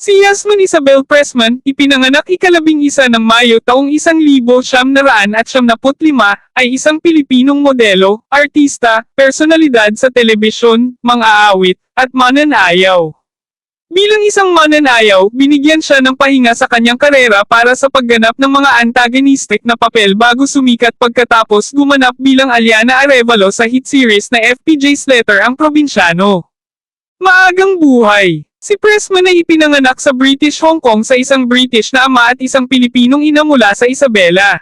Si Yasmin Isabel Pressman, ipinanganak ikalabing isa ng Mayo taong isang libo siyam naraan at siyam naput lima, ay isang Pilipinong modelo, artista, personalidad sa telebisyon, mang-aawit, at mananayaw. Bilang isang mananayaw, binigyan siya ng pahinga sa kanyang karera para sa pagganap ng mga antagonistic na papel bago sumikat pagkatapos gumanap bilang Aliana Arevalo sa hit series na FPJ Slater ang Probinsyano. Maagang buhay. Si Pressman ay ipinanganak sa British Hong Kong sa isang British na ama at isang Pilipinong ina mula sa Isabela.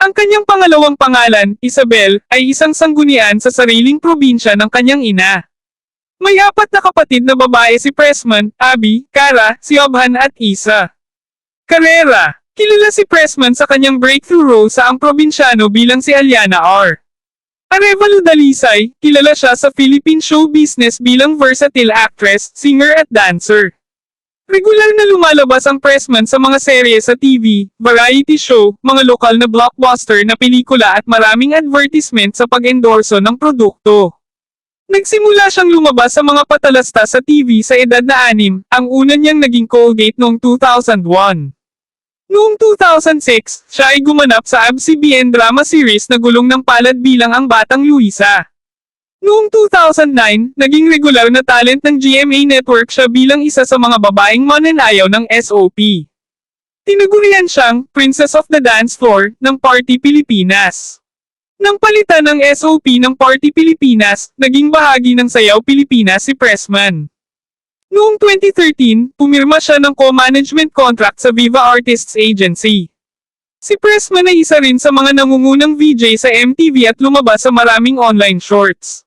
Ang kanyang pangalawang pangalan, Isabel, ay isang sanggunian sa sariling probinsya ng kanyang ina. May apat na kapatid na babae si Pressman, Abby, Cara, si Obhan at Isa. Karera. Kilala si Pressman sa kanyang breakthrough role sa Ang Probinsyano bilang si Aliana R. Arevalo Dalisay, kilala siya sa Philippine show business bilang versatile actress, singer at dancer. Regular na lumalabas ang Pressman sa mga serye sa TV, variety show, mga lokal na blockbuster na pelikula at maraming advertisement sa pag-endorso ng produkto. Nagsimula siyang lumabas sa mga patalasta sa TV sa edad na anim, ang una niyang naging Colgate noong 2001. Noong 2006, siya ay gumanap sa ABS-CBN drama series na gulong ng palad bilang ang Batang Luisa. Noong 2009, naging regular na talent ng GMA Network siya bilang isa sa mga babaeng mananayaw ng SOP. Tinagurian siyang Princess of the Dance Floor ng Party Pilipinas. Nang palitan ng SOP ng Party Pilipinas, naging bahagi ng Sayaw Pilipinas si Pressman. Noong 2013, pumirma siya ng co-management contract sa Viva Artists Agency. Si Pressman ay isa rin sa mga nangungunang VJ sa MTV at lumabas sa maraming online shorts.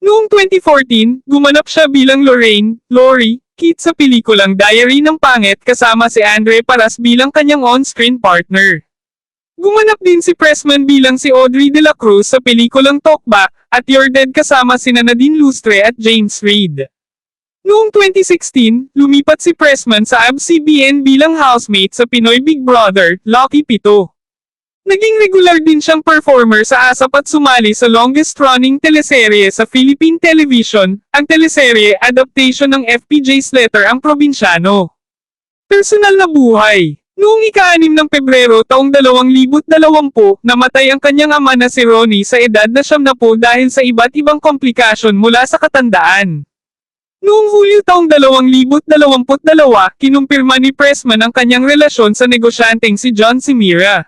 Noong 2014, gumanap siya bilang Lorraine, Lori, Kit sa pelikulang Diary ng Pangit kasama si Andre Paras bilang kanyang on-screen partner. Gumanap din si Pressman bilang si Audrey De La Cruz sa pelikulang Talkback at You're Dead kasama si Nadine Lustre at James Reid. Noong 2016, lumipat si Pressman sa ABS-CBN bilang housemate sa Pinoy Big Brother, Lucky Pito. Naging regular din siyang performer sa ASAP at sumali sa longest-running teleserye sa Philippine Television, ang teleserye adaptation ng FPJ Slater ang Probinsyano. Personal na buhay Noong ika-6 ng Pebrero taong 2020, namatay ang kanyang ama na si Ronnie sa edad na siyam na po dahil sa iba't ibang komplikasyon mula sa katandaan. Noong Hulyo taong 2022, kinumpirma ni Pressman ang kanyang relasyon sa negosyanteng si John Simira.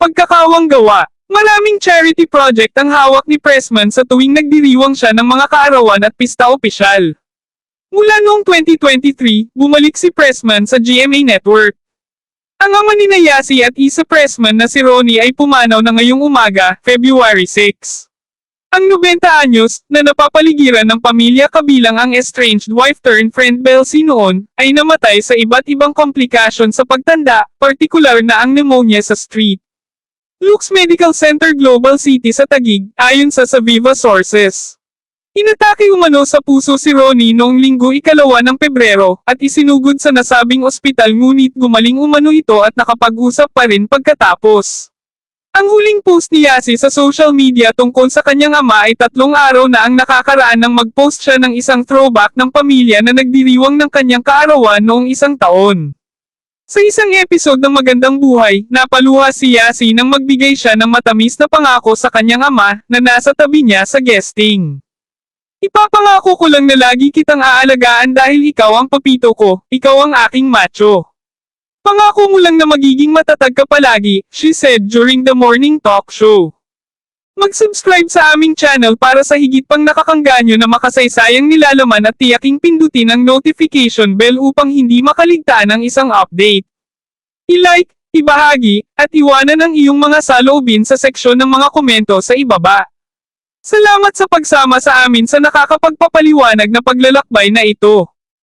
Pagkakawang gawa, maraming charity project ang hawak ni Pressman sa tuwing nagdiriwang siya ng mga kaarawan at pista opisyal. Mula noong 2023, bumalik si Pressman sa GMA Network. Ang ama ni Nayasi at isa Pressman na si Ronnie ay pumanaw na ngayong umaga, February 6. Ang 90 anyos, na napapaligiran ng pamilya kabilang ang estranged wife turned friend Belsi noon, ay namatay sa iba't ibang komplikasyon sa pagtanda, partikular na ang pneumonia sa street. Lux Medical Center Global City sa Tagig, ayon sa sa Viva Sources. Inatake umano sa puso si Ronnie noong linggo ikalawa ng Pebrero, at isinugod sa nasabing ospital ngunit gumaling umano ito at nakapag-usap pa rin pagkatapos. Ang post ni Yasi sa social media tungkol sa kanyang ama ay tatlong araw na ang nakakaraan nang mag-post siya ng isang throwback ng pamilya na nagdiriwang ng kanyang kaarawan noong isang taon. Sa isang episode ng Magandang Buhay, napaluha si Yasi nang magbigay siya ng matamis na pangako sa kanyang ama na nasa tabi niya sa guesting. Ipapangako ko lang na lagi kitang aalagaan dahil ikaw ang papito ko, ikaw ang aking macho. Pangako mo lang na magiging matatag ka palagi, she said during the morning talk show. Mag-subscribe sa aming channel para sa higit pang nakakangganyo na makasaysayang nilalaman at tiyaking pindutin ang notification bell upang hindi makaligtaan ang isang update. I-like, ibahagi, at iwanan ang iyong mga saloobin sa seksyon ng mga komento sa ibaba. Salamat sa pagsama sa amin sa nakakapagpapaliwanag na paglalakbay na ito.